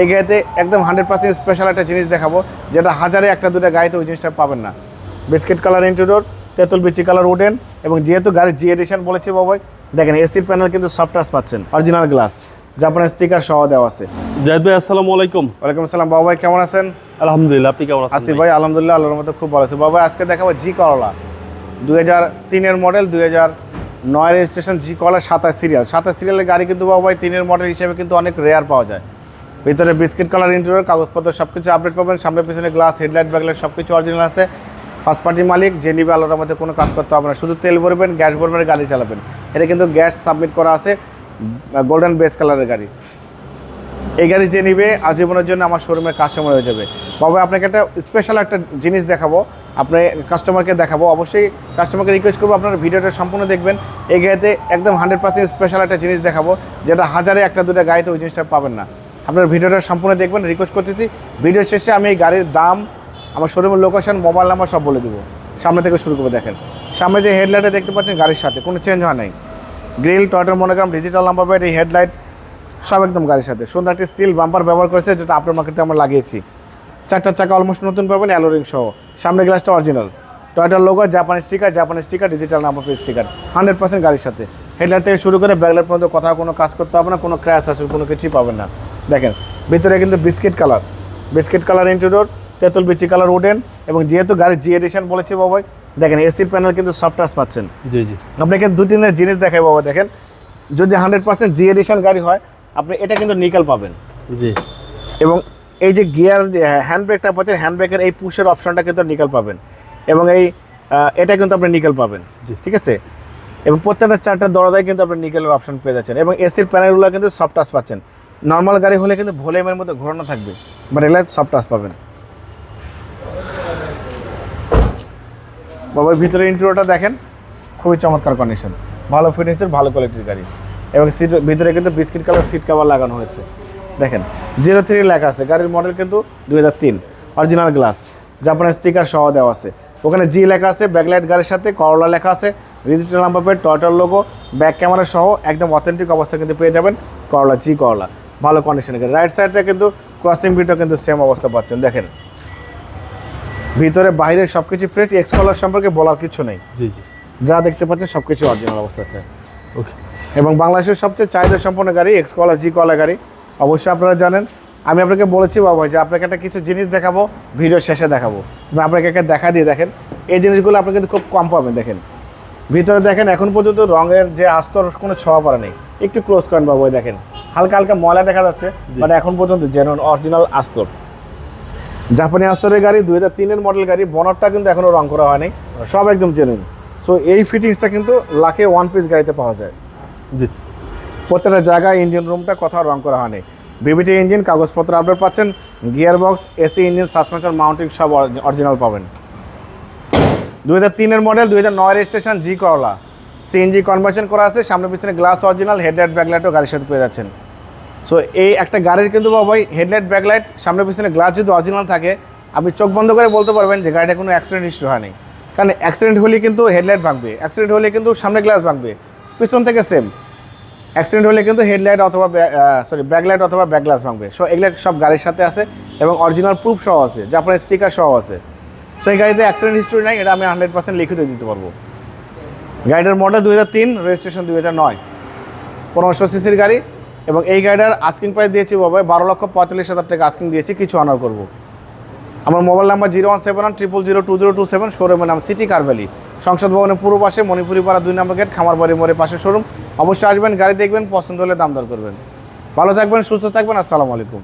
এই গাড়িতে একদম হান্ড্রেড পার্সেন্ট স্পেশাল একটা জিনিস দেখাবো যেটা হাজারে একটা দুটো গাড়িতে ওই জিনিসটা পাবেন না। বিস্কিট কালার ইন্টেরিয়র তেঁতুল বিচি কালার উডেন এবং যেহেতু গাড়ির জি এডিশন বলেছে বাবাই দেখেন এসির প্যানেল কিন্তু সফট টাচ পাচ্ছেন অরিজিনাল গ্লাস জাপানের স্টিকার সহ দেওয়া আছে। জাহিদ ভাই আসসালামু আলাইকুম। ওয়ালাইকুম আসসালাম বাবা ভাই কেমন আছেন? আলহামদুলিল্লাহ আপনি কেমন আছেন আসিফ ভাই? আলহামদুলিল্লাহ আল্লাহর মতো খুব ভালো আছে। বাবা আজকে দেখাবো জি করলা দুই হাজার তিনের মডেল দুই হাজার নয় রেজিস্ট্রেশন জি করলা সাতাশ সিরিয়াল সাতাশ সিরিয়ালের গাড়ি কিন্তু বাবা ভাই তিনের মডেল হিসেবে কিন্তু অনেক রেয়ার পাওয়া যায়। ভিতরে বিস্কিট কালার ইন্টেরিয়র কাগজপত্র সব কিছু আপডেট পাবেন সামনে পিছনে গ্লাস হেডলাইট ব্যাকলাইট সব কিছু অরিজিনাল আছে। ফার্স্ট পার্টি মালিক, যে নিবে আলোর মধ্যে কোনো কাজ করতে হবে না। শুধু তেল ভরবেন, গ্যাস ভরবেন, গাড়ি চালাবেন। এটা কিন্তু গ্যাস সাবমিট করা আছে গোল্ডেন বেস কালারের গাড়ি। এই গাড়ি যে নিবে, আজীবনের জন্য আমার শোরুমের কাস্টমার হয়ে যাবে। বাবা আপনাকে একটা স্পেশাল একটা জিনিস দেখাবো আপনি কাস্টমারকে দেখাবো। অবশ্যই কাস্টমারকে রিকোয়েস্ট করব, আপনারা ভিডিওটা সম্পূর্ণ দেখবেন। এই গাড়িতে একদম হান্ড্রেড পার্সেন্ট স্পেশাল একটা জিনিস দেখাবো, যেটা হাজারে একটা দুটো গাড়িতে ওই জিনিসটা পাবেন না। আপনারা ভিডিওটা সম্পূর্ণ দেখবেন রিকোয়েস্ট করতেছি। ভিডিও শেষে আমি এই গাড়ির দাম, আমার শোরুমের লোকেশন মোবাইল নাম্বার সব বলে দেবো। সামনে থেকে শুরু করব, দেখেন। সামনে যে হেডলাইটে দেখতে পাচ্ছেন গাড়ির সাথে, কোনো চেঞ্জ হয় নাই। গ্রিল টয়টার মনোগ্রাম ডিজিটাল নাম্বার প্লেট এই হেডলাইট সব একদম গাড়ির সাথে। সুন্দর একটি স্টিল বাম্পার ব্যবহার করেছে, যেটা আপনার মার্কেটে আমরা লাগিয়েছি। চারটার চাকা অলমোস্ট নতুন পাবেন অ্যালোরিং সহ। সামনে গ্লাসটা অরিজিনাল টয়টার লোগো জাপানি স্টিকার জাপানি sticker digital number plate sticker hundred percent গাড়ির সাথে। হেডলাইট থেকে শুরু করে ব্যাগলাইট পর্যন্ত কোথাও কোনো কাজ করতে হবে না, কোনো ক্র্যাশ আসবে কোনো কিছুই পাবেন না। দেখেন ভিতরে কিন্তু biscuit colour. Biscuit colour interior তেঁতুল বিচি কালার উডেন এবং যেহেতু গাড়ি জি এডিশন বলেছে বাবাই দেখেন এসির প্যানেল কিন্তু সফট টাচ পাচ্ছেন। জি জি। আপনাকে দু তিনের জিনিস দেখাই বাবা দেখেন। যদি হান্ড্রেড পার্সেন্ট জি এডিশন গাড়ি হয় আপনি এটা কিন্তু নিকেল পাবেন। জি। এবং এই যে গিয়ার হ্যান্ড ব্রেকটা পাচ্ছেন হ্যান্ড ব্রেকের এই পুশের অপশনটা কিন্তু নিকেল পাবেন। এবং এই এটা কিন্তু আপনি নিকেল পাবেন। জি। ঠিক আছে? এবং প্রত্যেকটা চারটা দরজায় কিন্তু আপনি নিকেলের অপশন পেয়ে যাচ্ছেন। এবং এসির প্যানেলগুলো কিন্তু সফট টাচ পাচ্ছেন। নর্মাল গাড়ি হলে কিন্তু ভলিউমের মধ্যে ঘোরানো থাকবে বাট এগুলো সফট টাচ পাবেন বাবার ভিতরে ইন্টেরিয়রটা দেখেন, খুবই চমৎকার কন্ডিশন ভালো ফিনিশের ভালো কোয়ালিটির গাড়ি। এবং সিট ভিতরে কিন্তু বিস্কিট কালার সিট কাভার লাগানো হয়েছে। দেখেন জিরো থ্রি লেখা আছে। গাড়ির মডেল কিন্তু দুই হাজার তিন অরিজিনাল গ্লাস জাপানের স্টিকার সহ দেওয়া আছে। ওখানে জি লেখা আছে ব্যাকলাইট গাড়ির সাথে করলা লেখা আছে। ডিজিটাল নাম্বার প্লেট টয়টার লোগো ব্যাক ক্যামেরা সহ একদম অথেন্টিক অবস্থা কিন্তু পেয়ে যাবেন করলা জি করলা ভালো কন্ডিশনের গাড়ি রাইট সাইডটা কিন্তু ক্রসিং বিটও কিন্তু সেম অবস্থা পাচ্ছেন। দেখেন। ভিতরে বাইরে সব কিছু ফ্রেশ এক্স কলার সম্পর্কে বলার কিছু নেই। জি জি। যা দেখতে পাচ্ছেন সব কিছু অরিজিনাল অবস্থা আছে। ওকে এবং বাংলাদেশের সবচেয়ে চাহিদা সম্পন্ন গাড়ি এক্স কলা জি কলা গাড়ি। অবশ্যই আপনারা জানেন। আমি আপনাকে বলেছি বাবা যে আপনাকে একটা কিছু জিনিস দেখাবো ভিডিও শেষে দেখাবো। আমি আপনাকে একটা দেখা দিয়ে দেখেন। এই জিনিসগুলো আপনি কিন্তু খুব কম পাবেন দেখেন। ভিতরে দেখেন এখন পর্যন্ত রঙের যে আস্তর কোনো ছোঁয়া পড়া নেই। একটু ক্লোজ করেন বাবু দেখেন। হালকা হালকা ময়লা দেখা যাচ্ছে বাট এখন পর্যন্ত যেন অরিজিনাল আস্তর জাপানি আস্তরের গাড়ি দুই হাজার তিনের মডেল গাড়ি বনরটা কিন্তু এখনও রং করা হয়নি সব একদম জেনুইন সো এই ফিটিংসটা কিন্তু লাখে ওয়ান পিস গাড়িতে পাওয়া যায়। জি। প্রত্যেকটা জায়গায় ইঞ্জিন রুমটা কোথাও রং করা হয়নি। বিবিটি ইঞ্জিন কাগজপত্র আপডেট পাচ্ছেন gear box AC engine suspension mounting সব অরিজিনাল পাবেন। দুই হাজার তিনের মডেল দুই হাজার নয় রেজিস্ট্রেশন জি করলা সিএনজি কনভার্সন করা আছে সামনে পিছনে গ্লাস অরিজিনাল হেডলাইট ব্যাকলাইটও গাড়ির সাথে পেয়ে যাচ্ছেন। সো এই একটা গাড়ির কিন্তু বাবাই হেডলাইট, ব্যাকলাইট, সামনে পিছনে গ্লাস যদি অরিজিনাল থাকে, আপনি চোখ বন্ধ করে বলতে পারবেন যে গাড়িটা কোনো অ্যাক্সিডেন্ট হিস্ট্রি হয়নি। কারণ অ্যাক্সিডেন্ট হলে কিন্তু হেডলাইট ভাঙবে অ্যাক্সিডেন্ট হলে কিন্তু সামনে গ্লাস ভাঙবে। পিছন থেকে সেম অ্যাক্সিডেন্ট হলে কিন্তু হেডলাইট অথবা সরি ব্যাকলাইট অথবা ব্যাকগ্লাস ভাঙবে। সো এগুলো সব গাড়ির সাথে আছে এবং অরিজিনাল প্রুফ সহ আছে, জাপানের স্টিকার সহ আছে। সো এই গাড়িতে অ্যাক্সিডেন্ট হিস্ট্রি নাই, এটা আমি হান্ড্রেড পার্সেন্ট লিখিত দিতে পারব। গাড়িটার মডেল দুই হাজার তিন রেজিস্ট্রেশন দুই হাজার নয়। পনেরোশো সিসির গাড়ি। এবং এই গাড়িটার আস্কিং প্রাইস দিয়েছি বাবা বারো লক্ষ পঁয়তাল্লিশ হাজার টাকা আস্কিং দিয়েছি, কিছু অনার করব। আমার mobile number zero one seven one triple zero two zero two seven শোরুমের নাম সিটি কারভ্যালি সংসদ ভবনের পূর্ব পাশে মণিপুরি পাড়া দুই নম্বর গেট খামারবাড়ি মোড়ে পাশে শোরুম অবশ্যই আসবেন, গাড়ি দেখবেন, পছন্দ হলে দাম দর করবেন। ভালো থাকবেন, সুস্থ থাকবেন, আসসালামু আলাইকুম।